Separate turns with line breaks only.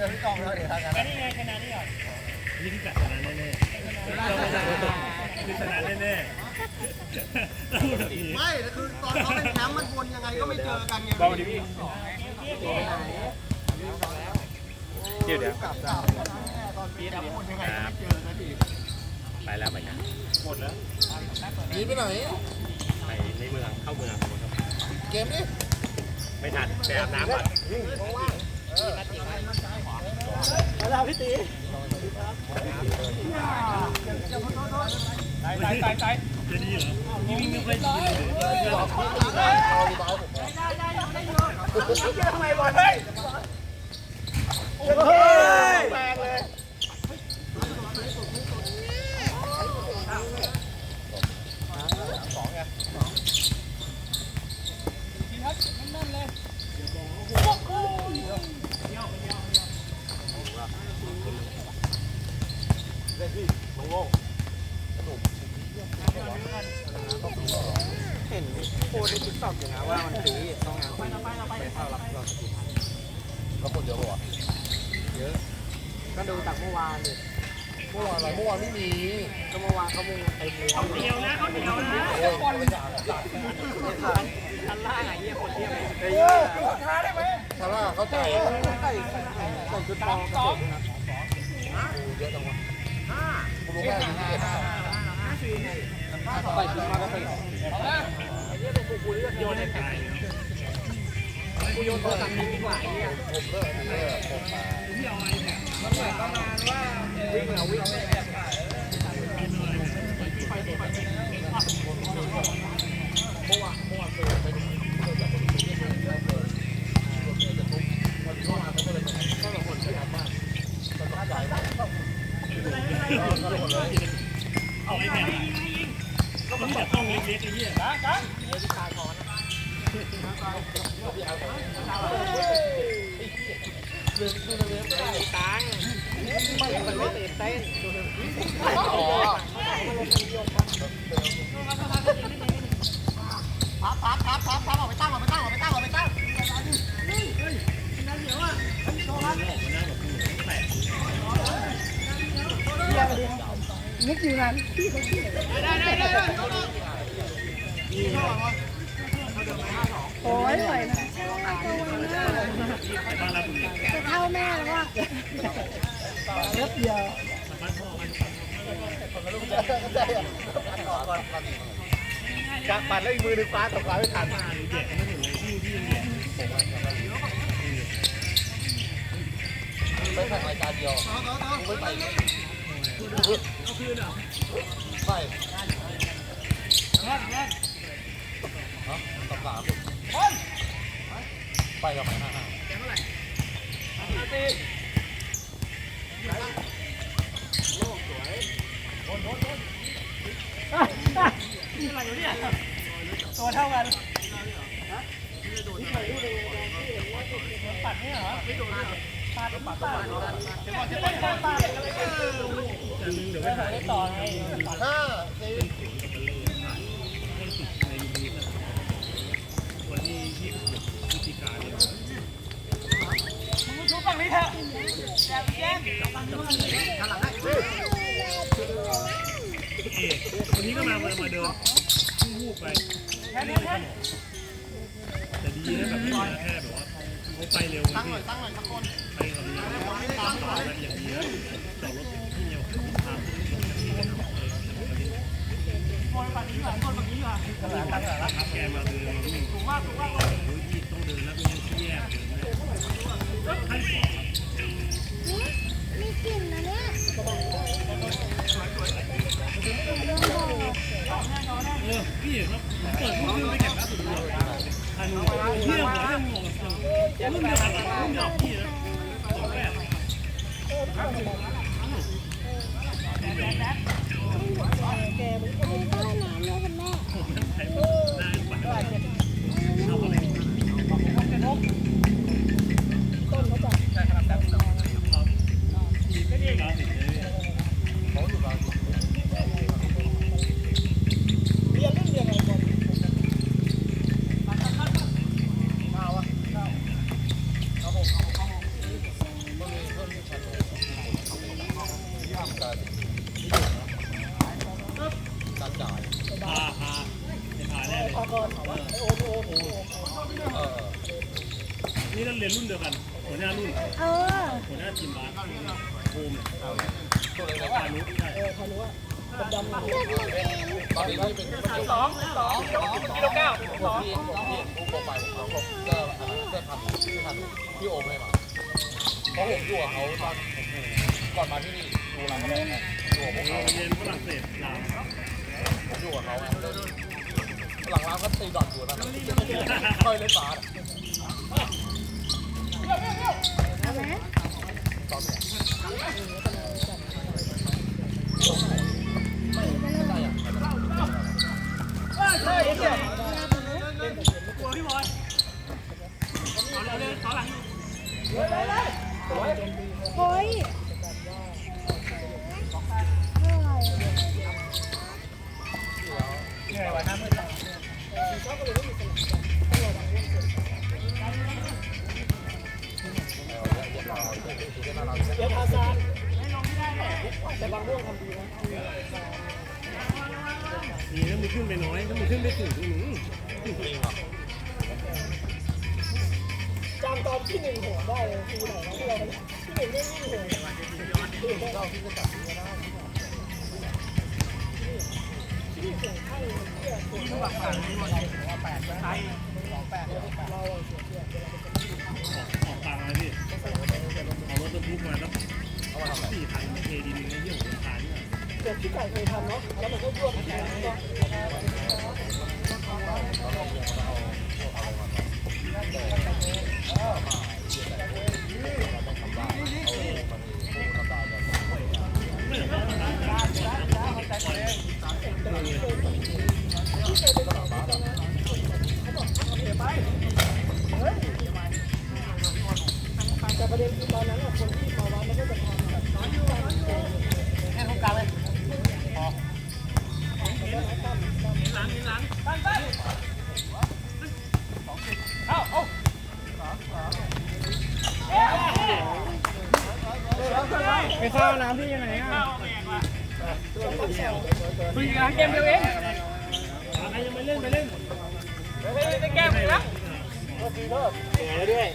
จอพี่กองแล้วเดี๋ยวทางกัน
นี่ไงชนะนี่ก่อนยิ่งกัดชนะแน่ๆคือชนะแน่ๆต้องแบบนี้
ไม่คือตอนเขาเป็นแชมป์มันวนยังไงก็ไม่เจอกันไง
เบาดิพี่เดี๋ยวเดี๋ยว
ตอนปีแชมป์วนยังไงก็ไม่เจอกันอีก
ไปแล้วไปกันหมดแล้ว
หนีไปไหน
ไปในเมืองเข้าเมือง
เกมนี้
ไม่ทันไปอาบน้ำก่อน
แล้วพี่ตี
ตายตายตายตายจะดีเหรอนี่วิ่งไม่ค่อยดีเลย
เอาดีบายผม
ทำไมบอลเฮ้ยแปลงเลย
เห็นโพสในติ๊กต็อกอยู่นะว่ามันฟรีต้องงานไปไปเข้ารับเราส กิลแล้วคนเยอะปะวะเยอะก็ดูจากเมื่อวานดิเมื่อวานอะไรเมื่อวานไม่มีก็เมื่อวานเขามุงเต็มเลย
เขาเดียวนะเขาเดียวนะ
โอ้ยคนละชั้นชั้นล่างไอ้เหี้ยคนเดียวไอ้เหี้ยช้าได้ไหมช้าล่าเข้าใจใส่ใส่ชุดทองสองเยอะจังวะกูรู้แค่ยี่สิบเอ็ดใส่ชุดมากระติก
โยนให้ตาย
กูโยนโทรศัพท์ทิ้งดีกว่าไอ้เหี้ยผมเลิกผมเลิกผมมา
ที่เอาไอ้เนี่ย
มันเหมือนประมาณว่าวิ่งเหรอวิ่งไม่แบบเมื่อวานเมื่อวานเจอไปดู
พับพับพับพับพับออกไปตั้งออกไปตั้งออกไปตั้งออกไปตั้ง
โอ้ยสวยนะ
ไป โอ้ยสวยนะ
จะเท่าแม่แล้วว่ะรถเดียว
จะปัดแล้วอีกมือหนึ่งฟ้าตกฟ้าไม่ทันไม่
ใส่รายการเดียวไม่ใส่เอาคืนเหรอ
ใส่
ลยที่ที่ยังแยก
ไปแข่งรายการเดียวไม่ไปเลยไปฮะสามสามไปกับไหนห้าห้า
ตัวเท่ากัน
ห้าสี่
วันที่ยี่สิบพฤศจิกายนเอกวันนี้ก็ มามาเดินวูบไปแต่ดีนะแบบไม่มาแค่แบบว่าเขาไปเร็ว
ตั้งหน่อยตั้งหน่อยสักคน
ไปเขาเร็วต่อแบบอย่างดีนะจอดรถที่เดียวทางขับแกมาเดินมาวิ่งถูกมากถูกมากเลยต้องเดินแล้วก็ยังแย่เดินไม่ให้ขอ
มีกลิ่นนะเนี่ย
พี่เห็นว่าผมเปิดรูปไปแข่งล่าสุดเลยทันพี่ยังหัวยังงงรุ่นเดียวกันรุ่นเดียวพี่นะสองแปด
นี่เรา
เรีย
น
รุ่นเดี
ยวกันหัวหน้ารุ่น
เออ
หัวหน้าทีมบาสโฮมเนี่ยพานุใช่
เลือกลูกเอง
ตอนนี้ที่เป็นสองสองกิโลเก้าสองที่ที่ผู้โปรไฟล์ของเขาก็ก็ทำที่ทำที่โอมให้มาเพราะผมอยู่กับเขาตอนก่อนมาที่นี่ดูร้านแรกอยู่กับพวก
เรา
เขา
เรียนฝรั่งเศสลาว
ผมอยู่กับเขา หลังร้านก็ตีดอดอยู่นะค่อยเล่นบาส
เอาไหม
แต่บาง
โม่งทำ
ดีนะมึงขึ้นไปน้อยถ้ามึงขึ้นไปสูงมึง
จำตอนที่หนึ่งหัวได้เลยทีไหนที่เราที่หนึ่งไม่วิ่งหัว
ออกตังค์เลยพี่เอารถบรรทุกมาแล้วสี่พันเท เด็
กที่ไก่เคยทำเนาะแล้วมันก็ร่วมกันก็แต่ประเด็นคือตอนนั้นคนที่มาวัดมันก็จะทำแบบ
แค่ตรงกลางเลย
ไปเข้าน้ำที่ยังไงอะ
คุยกันเกมเดียวเองใครยังไม่เล่นไปเล่น
ไปแก้มนะ
ด้วย